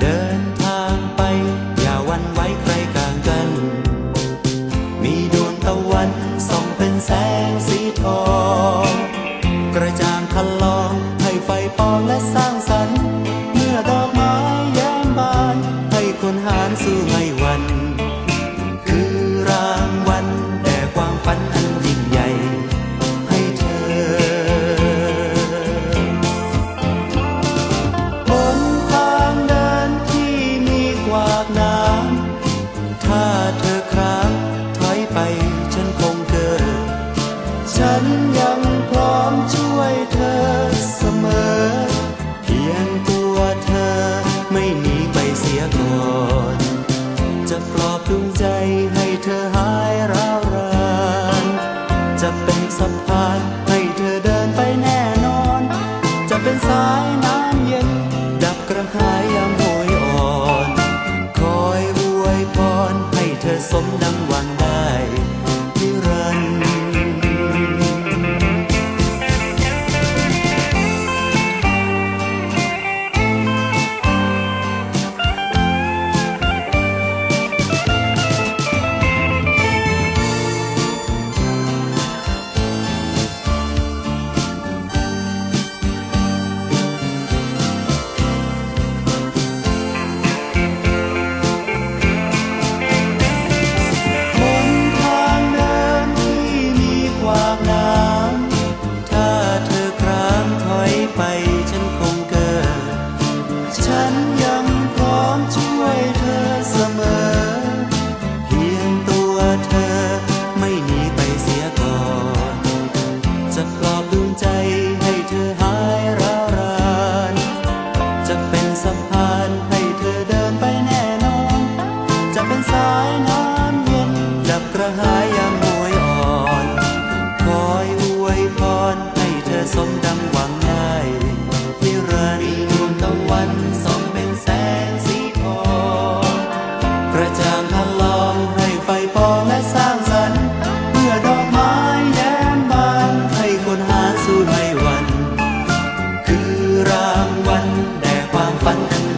เดินทางไป อย่าวันไว้ใครกลางกัน มีดวงตะวันส่องเป็นแสงสีทอง กระจางคัลองให้ไฟปองและสร้างสรรค์ เมื่อดอกไม้แย้มบาน ให้คนหานสู้ให้วัน นสายน้ำเย็น ดับกระหายยามโหยอ่อน คอยรวยพรให้เธอสมดังวัน ยัออนวยพรให้เธอสมดังหวังได้ที่รานีดวงวันสองเป็นแสงสีทองกระจางทางลองให้ไฟปองและสร้างสรรเมื่อดอกไม้แยมบานให้คนหาสู้ให้วัน คือรางวัลแด่ความฝัน